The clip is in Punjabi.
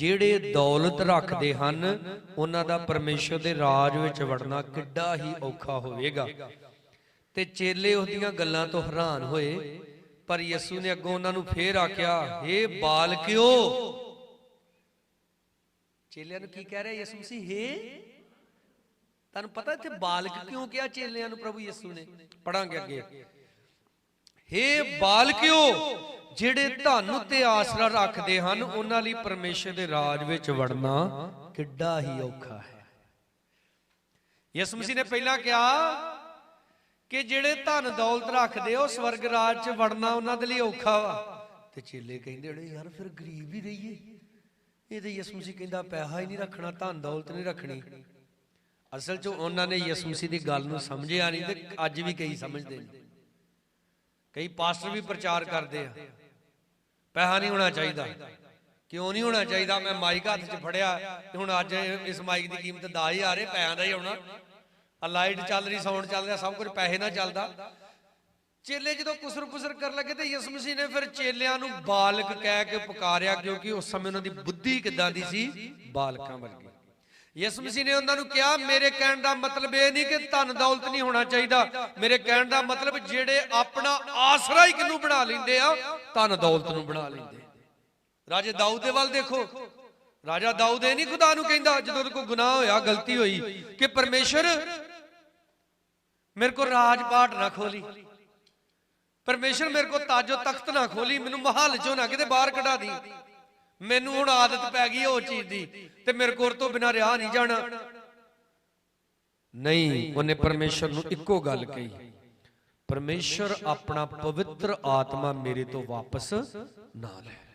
ਜਿਹੜੇ ਦੌਲਤ ਰੱਖਦੇ ਹਨ ਉਹਨਾਂ ਦਾ ਪਰਮੇਸ਼ਰ ਦੇ ਰਾਜ ਵਿੱਚ ਵੜਨਾ ਕਿੱਡਾ ਹੀ ਔਖਾ ਹੋਵੇਗਾ ਤੇ ਚੇਲੇ ਉਹਦੀਆਂ ਗੱਲਾਂ ਤੋਂ ਹੈਰਾਨ ਹੋਏ ਪਰ ਯਿਸੂ ਨੇ ਅੱਗੋਂ ਉਹਨਾਂ ਨੂੰ ਫੇਰ ਆਖਿਆ हे ਬਾਲਕਿਓ ਚੇਲਿਆਂ ਨੂੰ ਕੀ ਕਹਿ ਰਿਹਾ ਯਿਸੂ ਮਸੀਹ हे ਤੁਹਾਨੂੰ ਪਤਾ ਇੱਥੇ ਬਾਲਕ ਕਿਉਂ ਕਿਹਾ ਚੇਲਿਆਂ ਨੂੰ ਪ੍ਰਭੂ ਯਿਸੂ ਨੇ ਪੜਾਂਗੇ ਅੱਗੇ हे ਬਾਲਕਿਓ ਜਿਹੜੇ ਧਨ ਉੱਤੇ ਆਸਰਾ ਰੱਖਦੇ ਹਨ, ਉਹਨਾਂ ਲਈ ਪਰਮੇਸ਼ਰ ਦੇ ਰਾਜ ਵਿੱਚ ਵੜਨਾ ਕਿੱਡਾ ਹੀ ਔਖਾ ਹੈ। ਯਿਸੂ ਮਸੀਹ ਨੇ ਪਹਿਲਾਂ ਕਿਹਾ ਕਿ ਜਿਹੜੇ ਧਨ ਦੌਲਤ ਰੱਖਦੇ, ਉਹ ਸਵਰਗ ਰਾਜ 'ਚ ਵੜਨਾ ਉਹਨਾਂ ਦੇ ਲਈ ਔਖਾ ਵਾ। ਤੇ ਚੇਲੇ ਕਹਿੰਦੇ, ਅੜੇ ਯਾਰ, ਫਿਰ ਗਰੀਬ ਹੀ ਰਹੀਏ। ਇਹ ਤੇ ਯਿਸੂ ਮਸੀਹ ਕਹਿੰਦਾ, ਪੈਸਾ ਹੀ ਨਹੀਂ ਰੱਖਣਾ, ਧਨ ਦੌਲਤ ਨਹੀਂ ਰੱਖਣੀ। ਅਸਲ 'ਚ ਉਹਨਾਂ ਨੇ ਯਿਸੂ ਮਸੀਹ ਦੀ ਗੱਲ ਨੂੰ ਸਮਝਿਆ ਨਹੀਂ ਤੇ ਅੱਜ ਵੀ ਕਈ ਸਮਝਦੇ ਨੇ। ਕਈ ਪਾਸਟਰ ਵੀ ਪ੍ਰਚਾਰ ਕਰਦੇ ਆ। ਪੈਸਾ ਨਹੀਂ ਹੋਣਾ ਚਾਹੀਦਾ। ਕਿਉਂ ਨਹੀਂ ਹੋਣਾ ਚਾਹੀਦਾ? ਮੈਂ ਮਾਈਕ ਹੱਥ 'ਚ ਫੜਿਆ ਤੇ ਹੁਣ ਅੱਜ ਇਸ ਮਾਈਕ ਦੀ ਕੀਮਤ 10000 ਹੈ ਪੈਸਿਆਂ ਦਾ ਹੀ ਹੋਣਾ ਆ ਲਾਈਟ ਚੱਲ ਰਹੀ, ਸਾਊਂਡ ਚੱਲ ਰਿਹਾ, ਸਭ ਕੁਝ ਪੈਸੇ ਨਾਲ ਚੱਲਦਾ। ਚੇਲੇ ਜਦੋਂ ਕੁਸਰ ਕੁਸਰ ਕਰਨ ਲੱਗੇ ਤੇ ਯਿਸੂ ਮਸੀਹ ਨੇ ਫਿਰ ਚੇਲਿਆਂ ਨੂੰ ਬਾਲਕ ਕਹਿ ਕੇ ਪੁਕਾਰਿਆ, ਕਿਉਂਕਿ ਉਸ ਸਮੇਂ ਉਹਨਾਂ ਦੀ ਬੁੱਧੀ ਕਿੱਦਾਂ ਦੀ ਸੀ? ਬਾਲਕਾਂ ਵਰਗੀ। ਯਿਸੂ ਮਸੀਹ ਨੇ ਉਹਨਾਂ ਨੂੰ ਕਿਹਾ, ਮੇਰੇ ਕਹਿਣ ਦਾ ਮਤਲਬ ਇਹ ਨਹੀਂ ਕਿ ਧਨ ਦੌਲਤ ਨਹੀਂ ਹੋਣਾ ਚਾਹੀਦਾ। ਮੇਰੇ ਕਹਿਣ ਦਾ ਮਤਲਬ ਜਿਹੜੇ ਆਪਣਾ ਆਸਰਾ ਹੀ ਕਿਨੂੰ ਬਣਾ ਲੈਂਦੇ ਆ ਧਨ ਦੌਲਤ ਨੂੰ ਬਣਾ ਲੈਂਦੇ। ਰਾਜੇ ਦਾਊਦ ਦੇ ਵੱਲ ਦੇਖੋ। ਰਾਜਾ ਦਾਊਦ ਇਹ ਨਹੀਂ ਖੁਦਾ ਨੂੰ ਕਹਿੰਦਾ, ਜਦੋਂ ਉਹਦੇ ਕੋਲ ਗੁਨਾਹ ਹੋਇਆ, ਗਲਤੀ ਹੋਈ, ਕਿ ਪਰਮੇਸ਼ਰ ਮੇਰੇ ਕੋਲ ਰਾਜ ਪਾਟ ਨਾ ਖੋਲੀ। ਪਰਮੇਸ਼ਰ ਮੇਰੇ ਕੋਲ ਤਾਜੋ ਤਖਤ ਨਾ ਖੋਲੀ, ਮੈਨੂੰ ਮਹੱਲ ਚੋਂ ਨਾ ਕਿਤੇ ਬਾਹਰ ਕਢਾ ਦੀ। ਮੈਨੂੰ ਹੁਣ ਆਦਤ ਪੈ ਗਈ ਉਹ ਚੀਜ਼ ਦੀ, ਤੇ ਮੇਰੇ ਕੋਲ ਤੋਂ ਬਿਨਾਂ ਰਿਹਾ ਨਹੀਂ ਜਾਣਾ। ਨਹੀਂ, ਉਹਨੇ ਪਰਮੇਸ਼ਰ ਨੂੰ ਇੱਕੋ ਗੱਲ ਕਹੀ। ਪਰਮੇਸ਼ਰ ਆਪਣਾ ਪਵਿੱਤਰ ਆਤਮਾ ਮੇਰੇ ਤੋਂ ਵਾਪਸ ਨਾ ਲੈ।